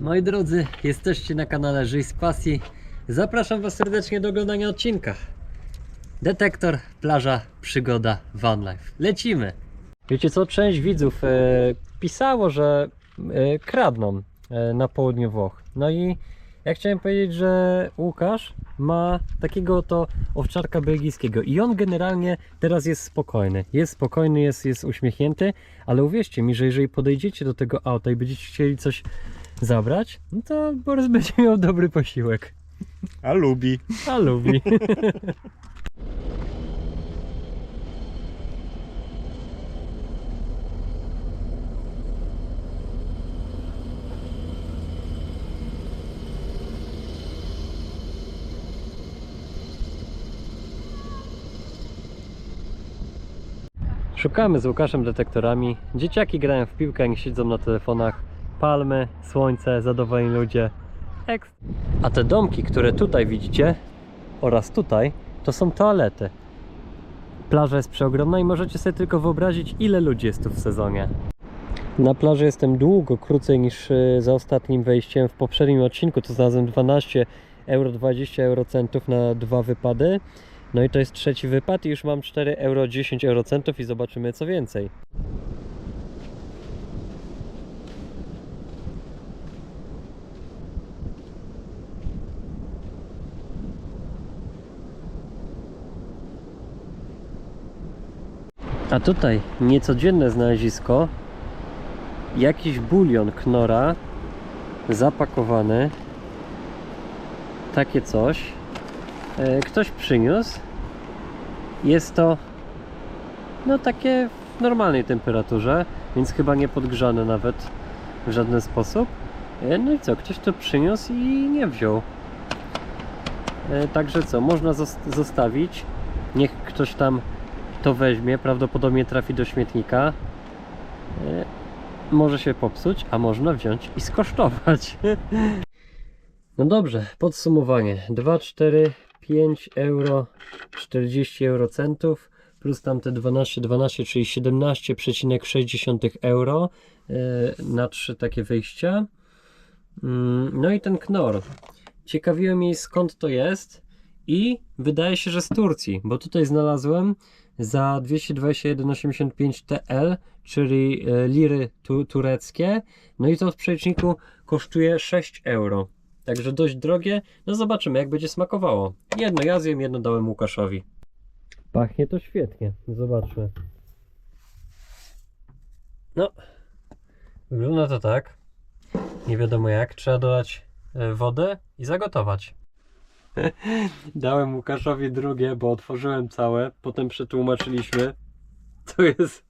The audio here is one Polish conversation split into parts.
Moi drodzy, jesteście na kanale Żyj z Pasji. Zapraszam Was serdecznie do oglądania odcinka. Detektor, plaża, przygoda, van life. Lecimy! Wiecie co, część widzów e, pisało, że e, kradną e, na południu Włoch. No i ja chciałem powiedzieć, że Łukasz ma takiego oto owczarka belgijskiego i on generalnie teraz jest spokojny. Jest spokojny, jest, jest uśmiechnięty, ale uwierzcie mi, że jeżeli podejdziecie do tego auta i będziecie chcieli coś zabrać, no to Borys będzie miał dobry posiłek. A lubi. A lubi. Szukamy z Łukaszem detektorami. Dzieciaki grają w piłkę, nie siedzą na telefonach. Palmy, słońce, zadowoleni ludzie. Eks. A te domki, które tutaj widzicie oraz tutaj, to są toalety. Plaża jest przeogromna i możecie sobie tylko wyobrazić, ile ludzi jest tu w sezonie. Na plaży jestem długo krócej niż y, za ostatnim wejściem. W poprzednim odcinku to znalazłem 12 euro 20 eurocentów na dwa wypady. No i to jest trzeci wypad i już mam 4 euro 10 eurocentów i zobaczymy co więcej. A tutaj niecodzienne znalezisko. Jakiś bulion knora zapakowany. Takie coś. E, Ktoś przyniósł. Jest to no takie w normalnej temperaturze, więc chyba nie podgrzane nawet w żaden sposób. E, No i co, ktoś to przyniósł i nie wziął. E, Także co, można zos- zostawić. Niech ktoś tam to weźmie, prawdopodobnie trafi do śmietnika. E, Może się popsuć, a można wziąć i skosztować. No dobrze, podsumowanie. 2, 4, 5 euro 40 eurocentów plus tamte 12, 12, czyli 17,6 euro e, na trzy takie wyjścia. Mm, No i ten knor. Ciekawiło mnie skąd to jest i wydaje się, że z Turcji, bo tutaj znalazłem za 221,85 TL, czyli e, liry tu, tureckie. No i to w przeliczniku kosztuje 6 euro. Także dość drogie. No zobaczymy, jak będzie smakowało. Jedno ja zjem, jedno dałem Łukaszowi. Pachnie to świetnie. Zobaczmy. No, wygląda to tak. Nie wiadomo jak. Trzeba dodać e, wodę i zagotować. Dałem Łukaszowi drugie, bo otworzyłem całe. Potem przetłumaczyliśmy. To jest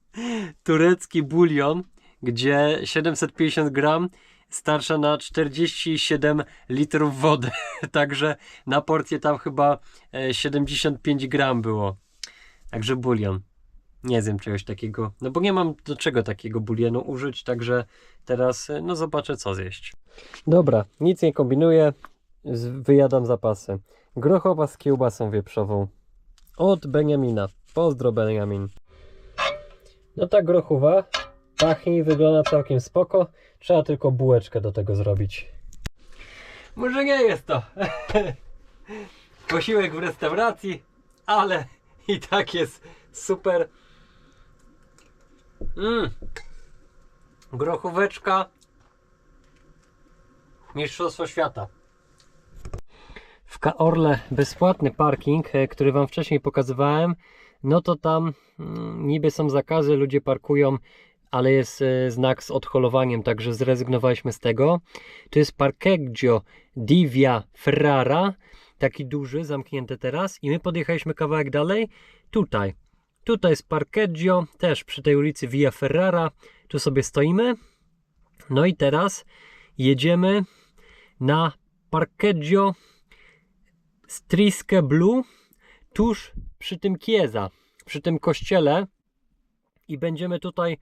turecki bulion, gdzie 750 gram starsza na 47 litrów wody. Także na porcję tam chyba e, 75 gram było. Także bulion. Nie zjem czegoś takiego. No bo nie mam do czego takiego bulionu użyć, także teraz e, no zobaczę co zjeść. Dobra, nic nie kombinuję. Wyjadam zapasy. Grochowa z kiełbasą wieprzową. Od Beniamina. Pozdro Beniamin. No ta grochowa pachnie i wygląda całkiem spoko. Trzeba tylko bułeczkę do tego zrobić. Może nie jest to posiłek w restauracji, ale i tak jest super. Mm. Grochóweczka. Mistrzostwo świata. W Kaorle bezpłatny parking, e, który Wam wcześniej pokazywałem, no to tam mm, niby są zakazy, ludzie parkują, ale jest e, znak z odholowaniem, także zrezygnowaliśmy z tego. To jest Parcheggio di Via Ferrara, taki duży, zamknięty teraz i my podjechaliśmy kawałek dalej, tutaj. Tutaj jest Parcheggio, też przy tej ulicy Via Ferrara, tu sobie stoimy. No i teraz jedziemy na Parcheggio Strisce Blu, tuż przy tym Chiesa, przy tym kościele i będziemy tutaj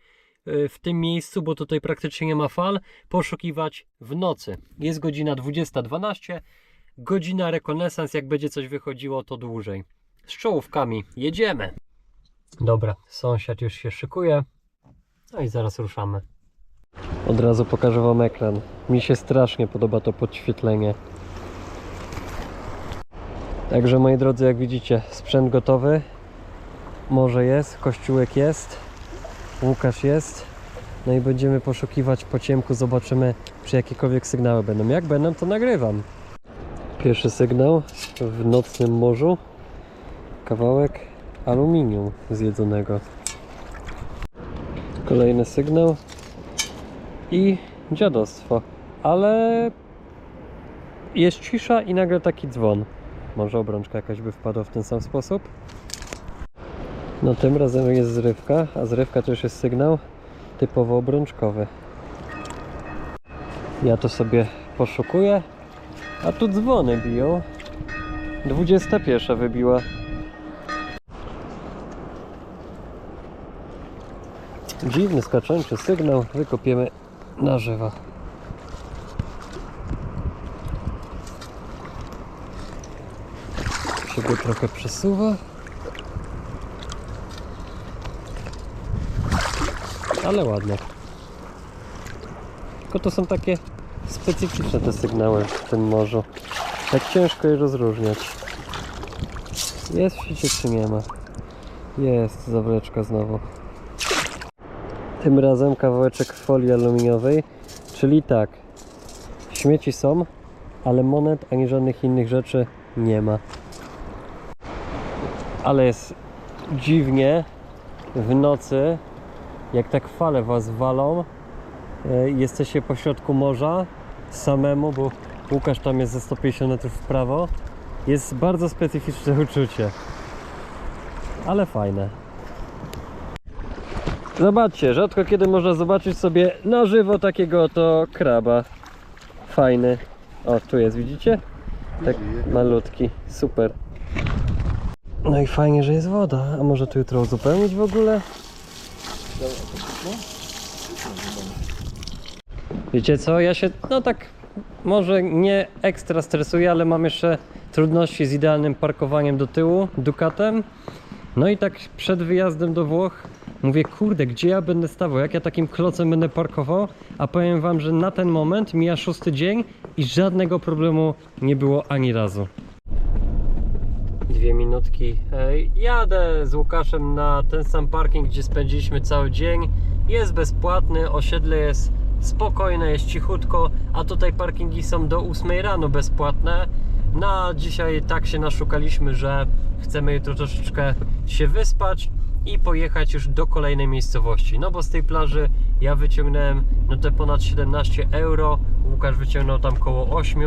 y, w tym miejscu, bo tutaj praktycznie nie ma fal, poszukiwać w nocy. Jest godzina 20.12, godzina rekonesans, jak będzie coś wychodziło to dłużej. Z czołówkami jedziemy. Dobra, sąsiad już się szykuje, no i zaraz ruszamy. Od razu pokażę Wam ekran. Mi się strasznie podoba to podświetlenie. Także moi drodzy, jak widzicie, sprzęt gotowy. Morze jest, kościółek jest, Łukasz jest. No i będziemy poszukiwać po ciemku, zobaczymy czy jakiekolwiek sygnały będą. Jak będą, to nagrywam. Pierwszy sygnał w nocnym morzu. Kawałek aluminium zjedzonego. Kolejny sygnał i dziadostwo. Ale jest cisza i nagle taki dzwon. Może obrączka jakaś by wpadła w ten sam sposób? No tym razem jest zrywka, a zrywka to już jest sygnał typowo obrączkowy. Ja to sobie poszukuję, a tu dzwony biją. 21 wybiła. Dziwny, skaczący sygnał. Wykopiemy na żywo. Się go trochę przesuwa. Ale ładne. Tylko to są takie specyficzne te sygnały w tym morzu. Tak ciężko je rozróżniać. Jest w sieci czy nie ma? Jest zawleczka znowu. Tym razem kawałeczek folii aluminiowej, czyli tak. Śmieci są, ale monet ani żadnych innych rzeczy nie ma. Ale jest dziwnie w nocy, jak tak fale was walą, e, jesteście po środku morza samemu, bo Łukasz tam jest ze 150 metrów w prawo. Jest bardzo specyficzne uczucie. Ale fajne. Zobaczcie, rzadko kiedy można zobaczyć sobie na żywo takiego oto kraba. Fajny. O, tu jest, widzicie? Tak malutki, super. No i fajnie, że jest woda. A może tu jutro uzupełnić w ogóle? Wiecie co, ja się, no tak, może nie ekstra stresuję, ale mam jeszcze trudności z idealnym parkowaniem do tyłu Ducatem. No i tak przed wyjazdem do Włoch mówię, kurde, gdzie ja będę stawał, jak ja takim klocem będę parkował, a powiem wam, że na ten moment mija szósty dzień i żadnego problemu nie było ani razu. Dwie minutki. Jadę z Łukaszem na ten sam parking, gdzie spędziliśmy cały dzień. Jest bezpłatny, osiedle jest spokojne, jest cichutko, a tutaj parkingi są do 8 rano bezpłatne. Na dzisiaj tak się naszukaliśmy, że chcemy jutro troszeczkę się wyspać i pojechać już do kolejnej miejscowości. No bo z tej plaży ja wyciągnąłem no te ponad 17 euro, Łukasz wyciągnął tam koło 8.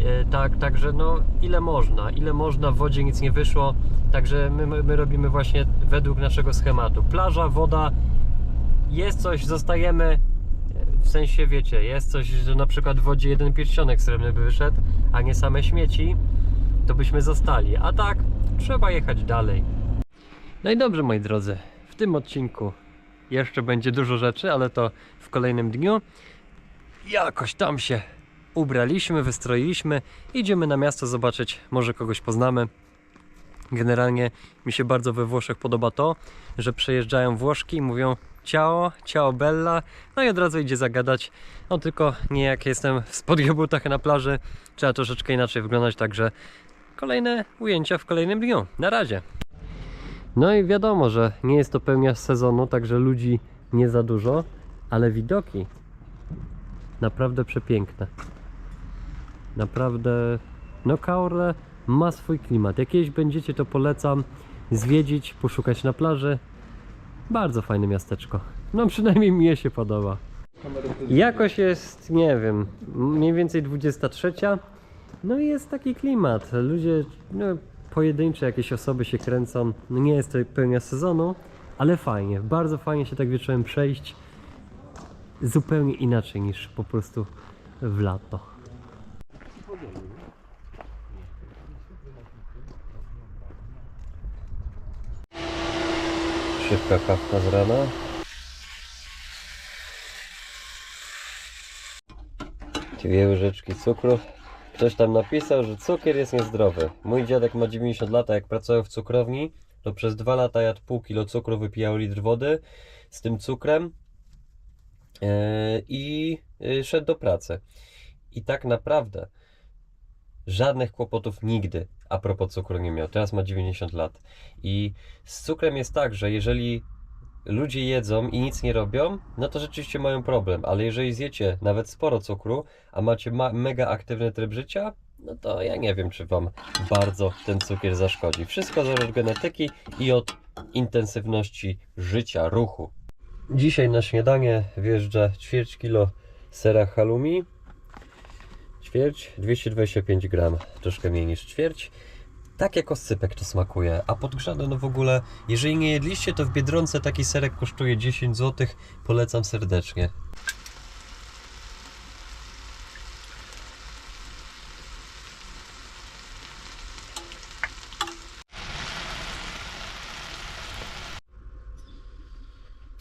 E, tak, także no ile można, ile można, w wodzie nic nie wyszło, także my, my, my robimy właśnie według naszego schematu. Plaża, woda, jest coś, zostajemy, e, w sensie wiecie, jest coś, że na przykład w wodzie jeden pierścionek srebrny by wyszedł, a nie same śmieci, to byśmy zostali, a tak trzeba jechać dalej. No i dobrze moi drodzy, w tym odcinku jeszcze będzie dużo rzeczy, ale to w kolejnym dniu. Jakoś tam się ubraliśmy, wystroiliśmy, idziemy na miasto zobaczyć, może kogoś poznamy. Generalnie mi się bardzo we Włoszech podoba to, że przejeżdżają Włoszki i mówią ciao, ciao bella, no i od razu idzie zagadać. No tylko nie jak jestem w spodnie na plaży, trzeba troszeczkę inaczej wyglądać, także kolejne ujęcia w kolejnym dniu. Na razie. No i wiadomo, że nie jest to pełnia sezonu, także ludzi nie za dużo, ale widoki naprawdę przepiękne. Naprawdę, no Kaorle ma swój klimat. Jak kiedyś będziecie, to polecam zwiedzić, poszukać na plaży. Bardzo fajne miasteczko. No przynajmniej mnie się podoba. Jakoś jest, nie wiem, mniej więcej 23. No i jest taki klimat. Ludzie, no, pojedyncze jakieś osoby się kręcą. No nie jest to pełnia sezonu, ale fajnie. Bardzo fajnie się tak wieczorem przejść. Zupełnie inaczej niż po prostu w lato. Szybka kawka z rana. Dwie łyżeczki cukru. Ktoś tam napisał, że cukier jest niezdrowy. Mój dziadek ma 90 lat, a jak pracował w cukrowni, to przez dwa lata jadł pół kilo cukru, wypijał litr wody z tym cukrem. e, i e, szedł do pracy. I tak naprawdę żadnych kłopotów nigdy a propos cukru nie miał. Teraz ma 90 lat. I z cukrem jest tak, że jeżeli ludzie jedzą i nic nie robią, no to rzeczywiście mają problem. Ale jeżeli zjecie nawet sporo cukru, a macie ma- mega aktywny tryb życia, no to ja nie wiem, czy Wam bardzo ten cukier zaszkodzi. Wszystko zależy od genetyki i od intensywności życia, ruchu. Dzisiaj na śniadanie wjeżdża ćwierć kilo sera halloumi. Ćwierć 225 gram, troszkę mniej niż ćwierć. Tak jak oscypek to smakuje, a podgrzane no w ogóle, jeżeli nie jedliście, to w Biedronce taki serek kosztuje 10 zł, polecam serdecznie.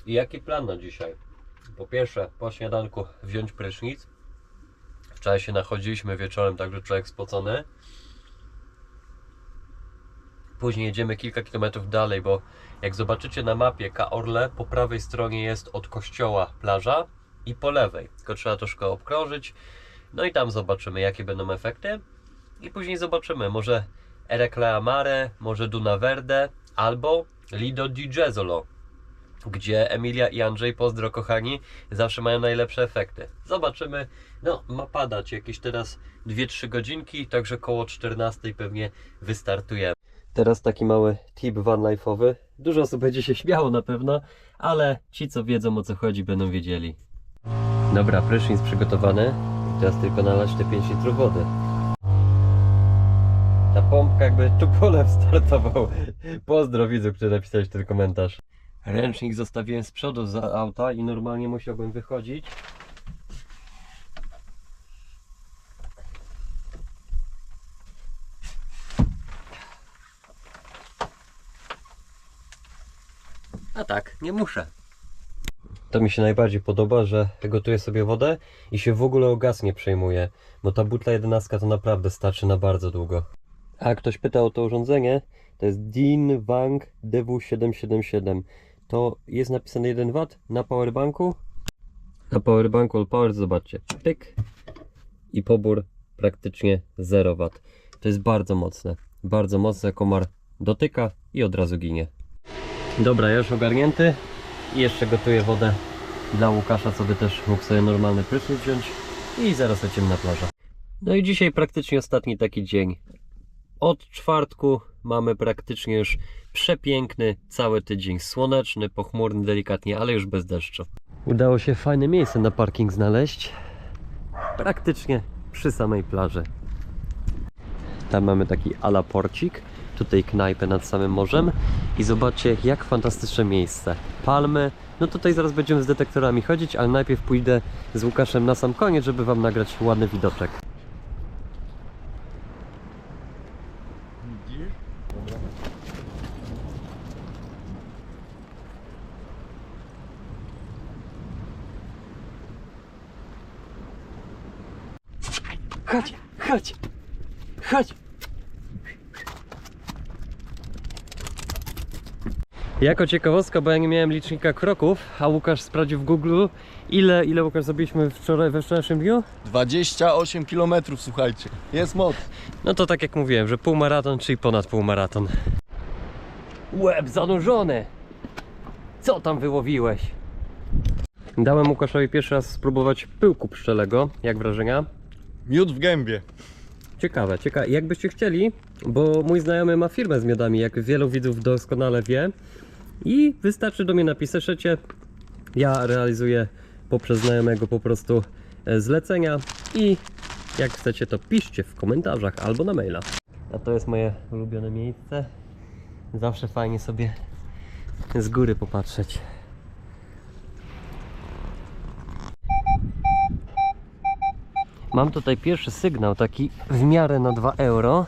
I jaki plan na dzisiaj? Po pierwsze, po śniadanku wziąć prysznic. Wczoraj się nachodziliśmy wieczorem, także człowiek spocony. Później jedziemy kilka kilometrów dalej, bo jak zobaczycie na mapie Kaorle, po prawej stronie jest od kościoła plaża i po lewej. Tylko trzeba troszkę obkrążyć. No i tam zobaczymy, jakie będą efekty. I później zobaczymy, może Ereclea Mare, może Duna Verde, albo Lido di Jesolo, gdzie Emilia i Andrzej, pozdro kochani, zawsze mają najlepsze efekty. Zobaczymy. No, ma padać jakieś teraz 2-3 godzinki, także koło 14 pewnie wystartujemy. Teraz taki mały tip van life'owy. Dużo osób będzie się śmiało na pewno, ale ci co wiedzą o co chodzi będą wiedzieli. Dobra, prysznic przygotowany. Teraz tylko nalać te 5 litrów wody. Ta pompka jakby tu pole startował. Pozdro widzu, który napisałeś ten komentarz. Ręcznik zostawiłem z przodu za auta i normalnie musiałbym wychodzić. A tak, nie muszę. To mi się najbardziej podoba, że gotuję sobie wodę i się w ogóle o gaz nie przejmuję, bo ta butla 11 to naprawdę starczy na bardzo długo. A ktoś pytał o to urządzenie, to jest Dean Wang DW777. To jest napisane 1 W na powerbanku. Na powerbanku All Power zobaczcie, pyk i pobór praktycznie 0 W. To jest bardzo mocne, bardzo mocne, komar dotyka i od razu ginie. Dobra, już ogarnięty i jeszcze gotuję wodę dla Łukasza, co by też mógł sobie normalny prysznic wziąć i zaraz lecimy na plażę. No i dzisiaj praktycznie ostatni taki dzień. Od czwartku mamy praktycznie już przepiękny cały tydzień. Słoneczny, pochmurny delikatnie, ale już bez deszczu. Udało się fajne miejsce na parking znaleźć. Praktycznie przy samej plaży. Tam mamy taki ala porcik, tutaj knajpę nad samym morzem i zobaczcie jak fantastyczne miejsce. Palmy, no tutaj zaraz będziemy z detektorami chodzić, ale najpierw pójdę z Łukaszem na sam koniec, żeby wam nagrać ładny widoczek. Chodź, chodź, chodź. Jako ciekawostka, bo ja nie miałem licznika kroków, a Łukasz sprawdził w Google ile, ile Łukasz zrobiliśmy wczoraj, we wczorajszym dniu? 28 km, słuchajcie. Jest moc. No to tak jak mówiłem, że półmaraton, czyli ponad półmaraton. Łeb zanurzony! Co tam wyłowiłeś? Dałem Łukaszowi pierwszy raz spróbować pyłku pszczelego. Jak wrażenia? Miód w gębie. Ciekawe, ciekawe. Jakbyście chcieli, bo mój znajomy ma firmę z miodami, jak wielu widzów doskonale wie. I wystarczy do mnie napisać, szecie. Ja realizuję poprzez znajomego po prostu e, zlecenia i jak chcecie to piszcie w komentarzach albo na maila. A to jest moje ulubione miejsce. Zawsze fajnie sobie z góry popatrzeć. Mam tutaj pierwszy sygnał, taki w miarę na 2 euro.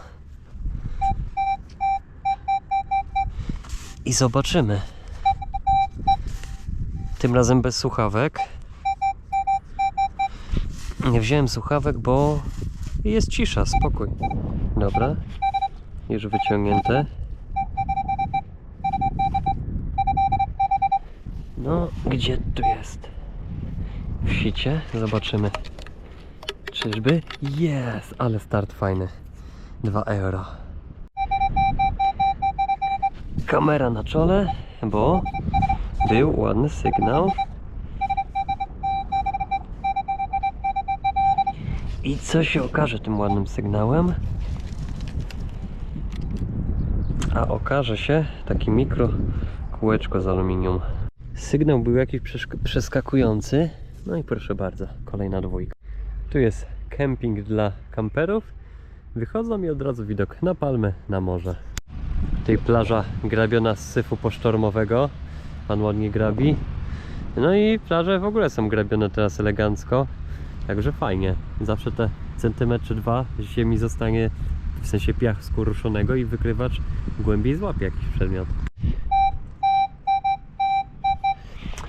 I zobaczymy. Tym razem bez słuchawek. Nie wziąłem słuchawek, bo jest cisza, spokój. Dobra. Już wyciągnięte. No, gdzie tu jest? w sicie. Zobaczymy. Czyżby? Jest, ale start fajny. 2 euro. Kamera na czole, bo był ładny sygnał. I co się okaże tym ładnym sygnałem? A okaże się taki mikro kółeczko z aluminium. Sygnał był jakiś przeskakujący. No i proszę bardzo, kolejna dwójka. Tu jest kemping dla kamperów. Wychodzą i od razu widok na palmy, na morze. Tutaj plaża grabiona z syfu posztormowego. Pan ładnie grabi. No i plaże w ogóle są grabione teraz elegancko. Także fajnie. Zawsze te centymetr czy dwa ziemi zostanie w sensie piasku ruszonego i wykrywacz głębiej złapie jakiś przedmiot.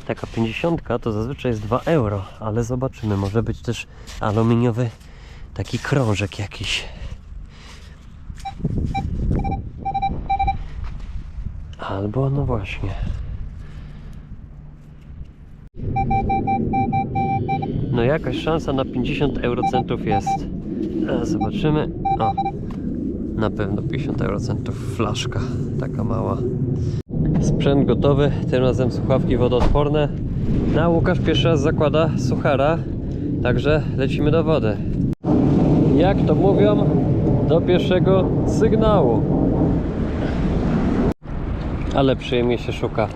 Taka 50 to zazwyczaj jest 2 euro, ale zobaczymy, może być też aluminiowy taki krążek jakiś. Albo no właśnie. No jakaś szansa na 50 eurocentów jest. E, Zobaczymy. O, na pewno 50 eurocentów flaszka, taka mała. Sprzęt gotowy, tym razem słuchawki wodoodporne. Na Łukasz pierwszy raz zakłada suchara, także lecimy do wody. Jak to mówią, do pierwszego sygnału. Ale przyjemnie się szuka.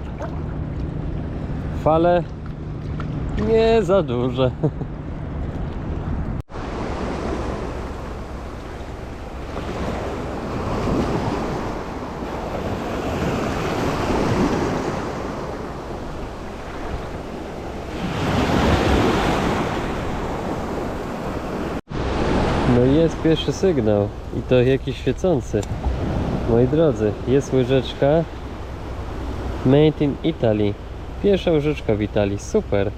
Fale nie za duże. pierwszy sygnał i to jakiś świecący. Moi drodzy, jest łyżeczka Made in Italy. Pierwsza łyżeczka w Italii, super.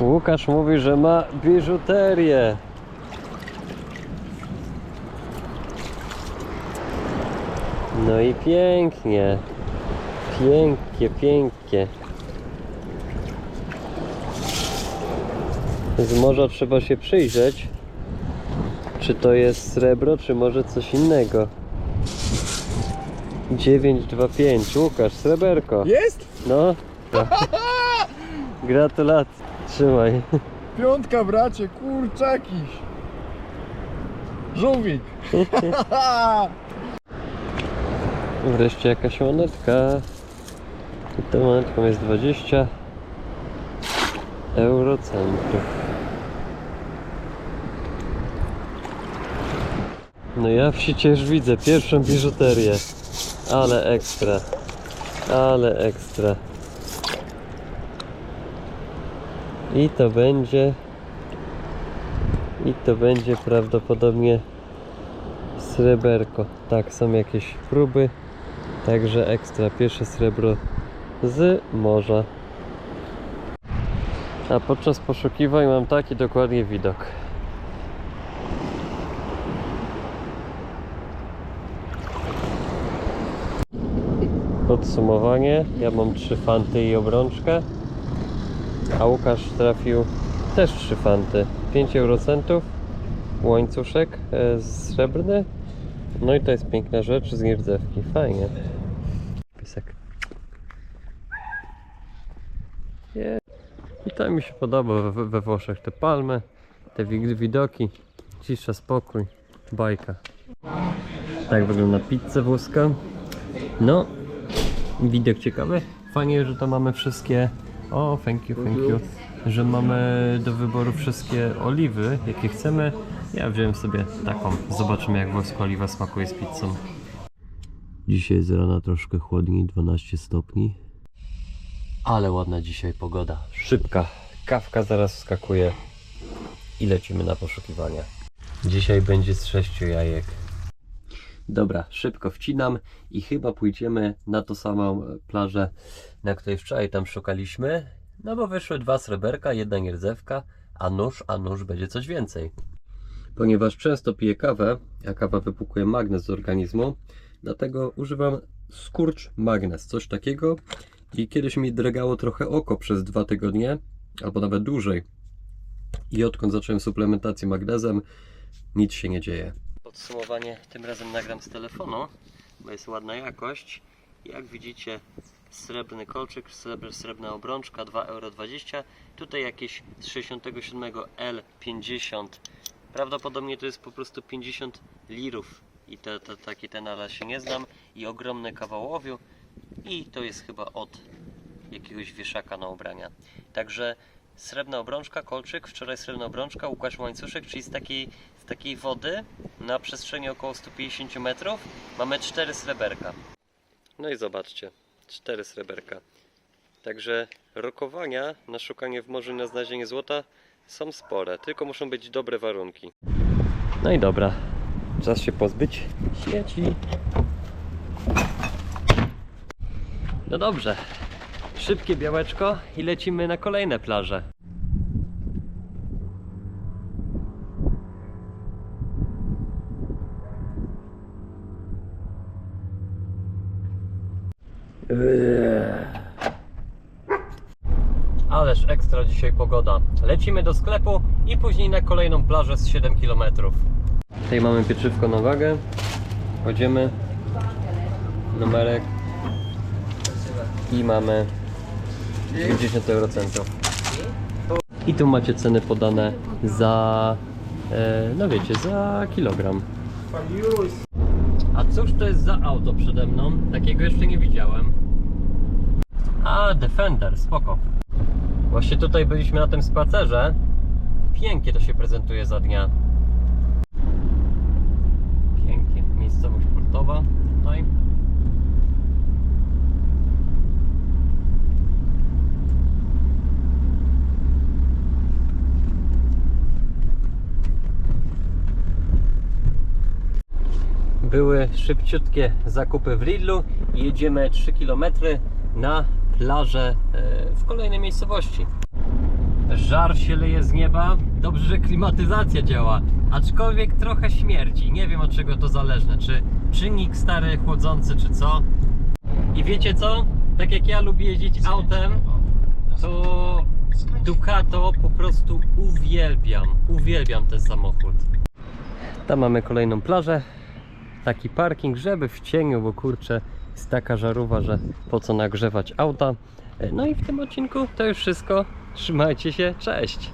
Łukasz mówi, że ma biżuterię. No i pięknie. Pięknie, pięknie. Z morza trzeba się przyjrzeć, czy to jest srebro, czy może coś innego. 925, Łukasz, sreberko. Jest? No. Gratulacje. Trzymaj. Piątka bracie, kurczakiś. Żółwik. Wreszcie jakaś monetka. I tą monetką jest 20 eurocentów. No ja już widzę pierwszą biżuterię. Ale ekstra. Ale ekstra. I to będzie i to będzie prawdopodobnie sreberko. Tak, są jakieś próby. Także ekstra. Pierwsze srebro z morza. A podczas poszukiwań mam taki dokładnie widok. Podsumowanie. Ja mam trzy fanty i obrączkę. A Łukasz trafił też trzy fanty. 5 eurocentów. Łańcuszek e, srebrny. No i to jest piękna rzecz z nierdzewki. Fajnie. Piesek. Je- I to mi się podoba we, we Włoszech. Te palmy, te wi- widoki, cisza, spokój, bajka. Tak wygląda pizza włoska. No, widok ciekawy. Fajnie, że to mamy wszystkie. O, thank you, thank you. Że mamy do wyboru wszystkie oliwy, jakie chcemy. Ja wziąłem sobie taką. Zobaczymy, jak włoska oliwa smakuje z pizzą. Dzisiaj z rana troszkę chłodniej, 12 stopni. Ale ładna dzisiaj pogoda. Szybka. Kawka zaraz wskakuje i lecimy na poszukiwania. Dzisiaj będzie z sześciu jajek. Dobra, szybko wcinam i chyba pójdziemy na tą samą plażę, na której wczoraj tam szukaliśmy. No bo wyszły dwa sreberka, jedna nierdzewka, a nóż, a nóż będzie coś więcej. Ponieważ często piję kawę, a kawa wypłukuje magnez z organizmu, dlatego używam skurcz magnes, coś takiego. I kiedyś mi drgało trochę oko przez dwa tygodnie, albo nawet dłużej. I odkąd zacząłem suplementację magnezem, nic się nie dzieje. Podsumowanie tym razem nagram z telefonu, bo jest ładna jakość. Jak widzicie, srebrny kolczyk, srebr, srebrna obrączka 2,20 euro. Tutaj jakieś z 67 L50. Prawdopodobnie to jest po prostu 50 lirów. I to, to, taki ten ale się nie znam. I ogromny kawał ołowiu. I to jest chyba od jakiegoś wieszaka na ubrania. Także srebrna obrączka, kolczyk, wczoraj srebrna obrączka, Łukasz łańcuszek, czyli z takiej, z takiej wody na przestrzeni około 150 metrów mamy 4 sreberka. No i zobaczcie, 4 sreberka. Także rokowania na szukanie w morzu i na znalezienie złota są spore, tylko muszą być dobre warunki. No i dobra, czas się pozbyć śmieci. No dobrze, szybkie białeczko i lecimy na kolejne plaże. Ależ ekstra dzisiaj pogoda. Lecimy do sklepu i później na kolejną plażę z 7 km. Tutaj mamy pieczywko na wagę. Chodzimy. Numerek. I mamy 90 eurocentów. I tu macie ceny podane za, e, no wiecie, za kilogram. A cóż to jest za auto przede mną? Takiego jeszcze nie widziałem. A, Defender, spoko. Właśnie tutaj byliśmy na tym spacerze. Pięknie to się prezentuje za dnia. Pięknie, miejscowość portowa tutaj. Były szybciutkie zakupy w Lidlu i jedziemy 3 km na plażę e, w kolejnej miejscowości. Żar się leje z nieba. Dobrze, że klimatyzacja działa, aczkolwiek trochę śmierdzi. Nie wiem od czego to zależne. Czy czynnik stary, chłodzący, czy co. I wiecie co? Tak jak ja lubię jeździć autem, to Ducato po prostu uwielbiam. Uwielbiam ten samochód. Tam mamy kolejną plażę. Taki parking, żeby w cieniu, bo kurczę, jest taka żarówa, że po co nagrzewać auta. No i w tym odcinku to już wszystko. Trzymajcie się, cześć!